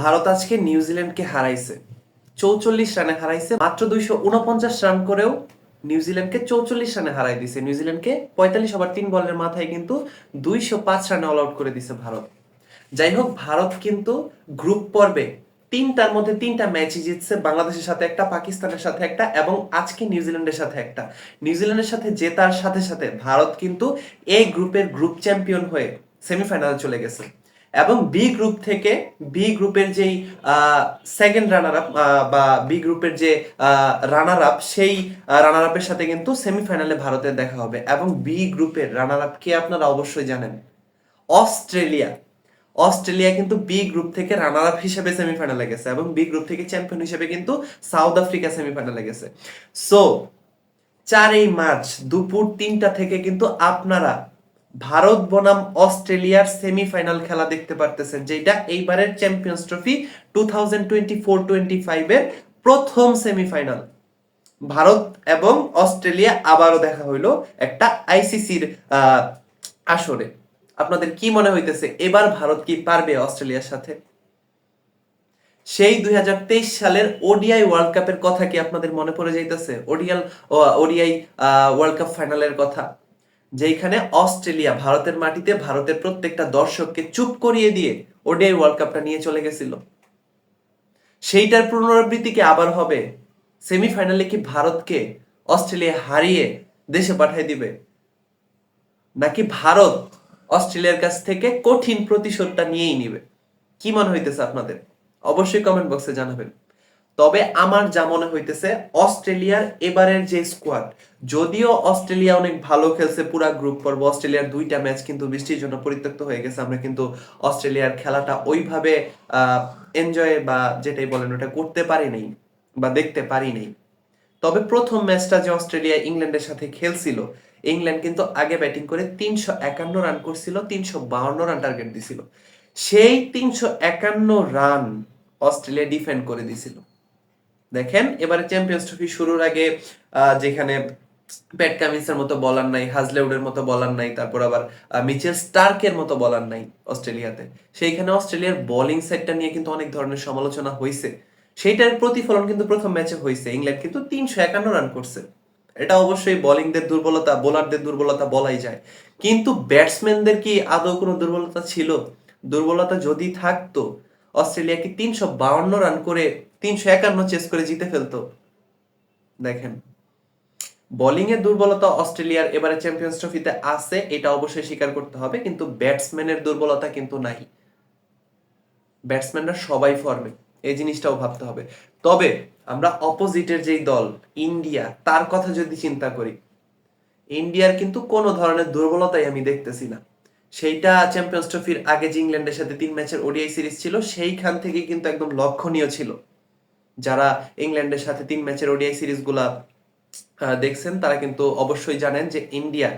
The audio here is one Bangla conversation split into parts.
ভারত আজকে নিউজিল্যান্ডকে হারাইছে। চৌচল্লিশ রানে হারাইছে, মাত্র দুইশো উনপঞ্চাশ রান করেও নিউজিল্যান্ডকে চৌচল্লিশ রানে হারাই দিছে। নিউজিল্যান্ডকে পঁয়তাল্লিশ ওভার তিন বলের মাথায় কিন্তু দুইশো পাঁচ রানে অল আউট করে দিছে ভারত। যাই হোক, ভারত কিন্তু গ্রুপ পর্বে তিনটার মধ্যে তিনটা ম্যাচই জিতছে, বাংলাদেশের সাথে একটা, পাকিস্তানের সাথে একটা এবং আজকে নিউজিল্যান্ডের সাথে একটা। নিউজিল্যান্ডের সাথে জেতার সাথে সাথে ভারত কিন্তু এই গ্রুপের গ্রুপ চ্যাম্পিয়ন হয়ে সেমিফাইনালে চলে গেছে। এবং বি গ্রুপ থেকে বি গ্রুপের যেই সেকেন্ড রানার আপ বা বি গ্রুপের যে রানার আপ সেই রানার আপের সাথে কিন্তু সেমিফাইনালে ভারতের দেখা হবে। এবং বি গ্রুপের রানার আপ কে আপনারা অবশ্যই জানেন। অস্ট্রেলিয়া। অস্ট্রেলিয়া কিন্তু বি গ্রুপ থেকে রানার আপ হিসেবে সেমিফাইনালে গেছে এবং বি গ্রুপ থেকে চ্যাম্পিয়ন হিসেবে কিন্তু সাউথ আফ্রিকা সেমিফাইনালে গেছে। সো চারই মার্চ দুপুর তিনটা থেকে কিন্তু আপনারা ভারত বনাম অস্ট্রেলিয়ার সেমিফাইনাল খেলা দেখতে পারতেছেন যেটা এইবারের champions trophy two thousand twenty four twenty ফাইভের প্রথম সেমিফাইনাল। ভারত এবং অস্ট্রেলিয়া আবারও দেখা হইল একটা আইসিসির আসরে। আপনাদের কি মনে হইতেছে, এবার ভারত কি পারবে অস্ট্রেলিয়ার সাথে? সেই দুই হাজার তেইশ সালের ওডিআই ওয়ার্ল্ড কাপের কথা কি আপনাদের মনে পড়ে যাইতেছে? ওডিয়াল ওডিআই ওয়ার্ল্ড কাপ ফাইনালের কথা। যেখানে অস্ট্রেলিয়া ভারতের মাটিতে ভারতের প্রত্যেকটা দর্শককে চুপ করিয়ে দিয়ে ওডিআই ওয়ার্ল্ড কাপটা নিয়ে চলে গেছিল। সেইটার পুনরাবৃত্তি কি আবার হবে। সেমিফাইনালে কি ভারতকে অস্ট্রেলিয়া হারিয়ে দেশে পাঠিয়ে দিবে? নাকি ভারত অস্ট্রেলিয়ার কাছ থেকে কঠিন প্রতিশোধটা নিয়েই নিবে? কি মনে হইতেছে আপনাদের? অবশ্যই কমেন্ট বক্সে জানাবেন। তবে আমার যা মনে হইতেছে, অস্ট্রেলিয়ার এবারের যে স্কোয়াড যদিও অস্ট্রেলিয়া অনেক ভালো খেলছে পুরা গ্রুপ পর্ব অস্ট্রেলিয়ার দুইটা ম্যাচ কিন্তু বৃষ্টির জন্য পরিত্যক্ত হয়ে গেছে। আমরা কিন্তু অস্ট্রেলিয়ার খেলাটা ওইভাবে এনজয় বা যেটাই বলেন ওটা করতে পারি নাই বা দেখতে পারি নাই। তবে প্রথম ম্যাচটা যে অস্ট্রেলিয়া ইংল্যান্ডের সাথে খেলছিল, ইংল্যান্ড কিন্তু আগে ব্যাটিং করে তিনশো একান্ন রান করছিল, তিনশো বাউন্ন রান টার্গেট দিছিল। সেই তিনশো একান্ন রান অস্ট্রেলিয়া ডিফেন্ড করে দিছিল। দেখেন, এবারে চ্যাম্পিয়ন্স ট্রফি শুরুর আগে যেখানে প্যাট কামিন্সের মতো বলার নাই হাজলেউডের মতো বলার নাই, তারপর আবার মিচেল স্টার্কের মতো বলার নাই অস্ট্রেলিয়াতে। সেইখানে অস্ট্রেলিয়ার বোলিং সেটটা নিয়ে কিন্তু অনেক ধরনের সমালোচনা হয়েছে সেইটার প্রতিফলন কিন্তু প্রথম ম্যাচে হয়েছে ইংল্যান্ড কিন্তু তিনশো একান্ন রান করছে। এটা অবশ্যই বোলিংদের দুর্বলতা বোলারদের দুর্বলতা বলাই যায়। কিন্তু ব্যাটসম্যানদের কি আদৌ কোনো দুর্বলতা ছিল? দুর্বলতা যদি থাকতো, অস্ট্রেলিয়া কি তিনশো বাউন্ন রান করে তিনশো একান্ন চেস করে জিতে ফেলতো। দেখেন বোলিং এর দুর্বলতা অস্ট্রেলিয়ার এবারে চ্যাম্পিয়ন্স ট্রফিতে আছে, এটা অবশ্যই স্বীকার করতে হবে, কিন্তু ব্যাটসম্যানের দুর্বলতা কিন্তু নাই। ব্যাটসম্যানরা সবাই ফর্মে এই জিনিসটাও ভাবতে হবে। তবে আমরা অপোজিটের যেই দল, ইন্ডিয়া, তার কথা যদি চিন্তা করি, ইন্ডিয়ার কিন্তু কোনো ধরনের দুর্বলতাই আমি দেখতেছি না। সেইটা চ্যাম্পিয়ন্স ট্রফির আগে যে ইংল্যান্ডের সাথে তিন ম্যাচের ওডিআই সিরিজ ছিল, সেইখান থেকে কিন্তু একদম লক্ষণীয় ছিল। যারা ইংল্যান্ডের সাথে তিন ম্যাচের ওডিআই সিরিজগুলা দেখছেন, তারা কিন্তু অবশ্যই জানেন যে ইন্ডিয়া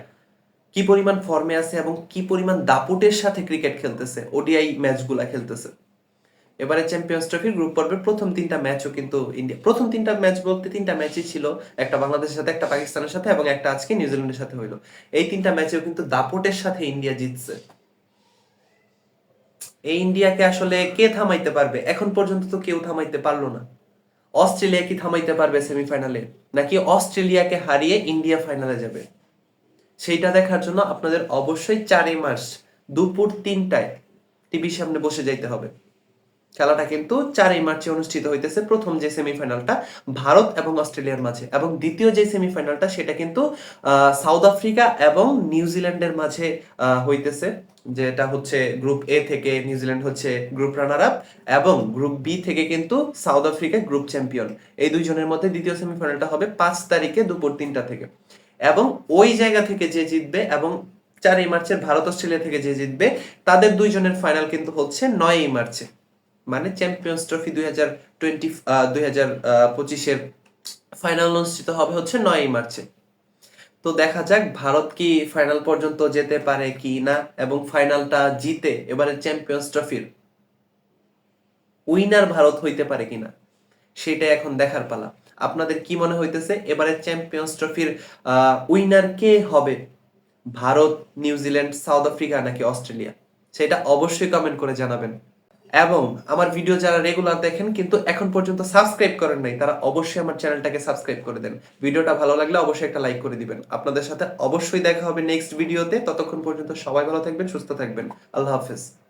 কি পরিমাণ ফর্মে আছে এবং কি পরিমাণ দাপুটের সাথে ক্রিকেট খেলতেছে ওডিআই ম্যাচগুলা খেলতেছে। এবারে চ্যাম্পিয়ন্স ট্রফির গ্রুপ পর্বের প্রথম তিনটা ম্যাচও কিন্তু ইন্ডিয়া প্রথম তিনটা ম্যাচ বলতে তিনটা ম্যাচই ছিল, একটা বাংলাদেশের সাথে, একটা পাকিস্তানের সাথে এবং একটা আজকে নিউজিল্যান্ডের সাথে হইল। এই তিনটা ম্যাচেও কিন্তু দাপটের সাথে ইন্ডিয়া জিতছে। এই ইন্ডিয়াকে আসলে কে থামাইতে পারবে? এখন পর্যন্ত তো কেউ থামাইতে পারল না। অস্ট্রেলিয়া কি থামাইতে পারবে সেমিফাইনালে নাকি অস্ট্রেলিয়াকে হারিয়ে ইন্ডিয়া ফাইনালে যাবে? সেইটা দেখার জন্য আপনাদের অবশ্যই চারই মার্চ দুপুর তিনটায় টিভির সামনে বসে যাইতে হবে। খেলাটা কিন্তু চারই মার্চে অনুষ্ঠিত হইতেছে প্রথম যে সেমিফাইনালটা ভারত এবং অস্ট্রেলিয়ার মাঝে, এবং দ্বিতীয় যে সেমিফাইনালটা সেটা কিন্তু সাউথ আফ্রিকা এবং নিউজিল্যান্ডের মাঝে হইতেছে। যেটা হচ্ছে গ্রুপ এ থেকে নিউজিল্যান্ড হচ্ছে গ্রুপ রানার আপ এবং গ্রুপ বি থেকে কিন্তু সাউথ আফ্রিকা গ্রুপ চ্যাম্পিয়ন এই দুইজনের মধ্যে দ্বিতীয় সেমিফাইনালটা হবে পাঁচ তারিখে দুপুর তিনটা থেকে। এবং ওই জায়গা থেকে যে জিতবে এবং চারই মার্চের ভারত অস্ট্রেলিয়া থেকে যে জিতবে, তাদের দুইজনের ফাইনাল কিন্তু হচ্ছে নয়ই মার্চে। মানে চ্যাম্পিয়ন্স ট্রফি দুই হাজার টোয়েন্টি দুই হাজার পঁচিশের ফাইনাল অনুষ্ঠিত হবে হচ্ছে নয়ই মার্চে। তো দেখা যাক ভারত কি ফাইনাল পর্যন্ত যেতে পারে কি না, এবং ফাইনালটা জিতে এবারে চ্যাম্পিয়ন্স ট্রফির উইনার ভারত হইতে পারে কিনা সেটা এখন দেখার পালা। আপনাদের কি মনে হইতেছে এবারে চ্যাম্পিয়ন্স ট্রফির উইনার কে হবে? Bharat New Zealand South Africa নাকি অস্ট্রেলিয়া সেটা অবশ্যই কমেন্ট করে জানাবেন। এবং আমার ভিডিও যারা রেগুলার দেখেন কিন্তু এখন পর্যন্ত সাবস্ক্রাইব করেন নাই, তারা অবশ্যই আমার চ্যানেলটাকে সাবস্ক্রাইব করে দেন। ভিডিওটা ভালো লাগলে অবশ্যই একটা লাইক করে দিবেন। আপনাদের সাথে অবশ্যই দেখা হবে নেক্সট ভিডিওতে ততক্ষণ পর্যন্ত সবাই ভালো থাকবেন, সুস্থ থাকবেন। আল্লাহ হাফেজ।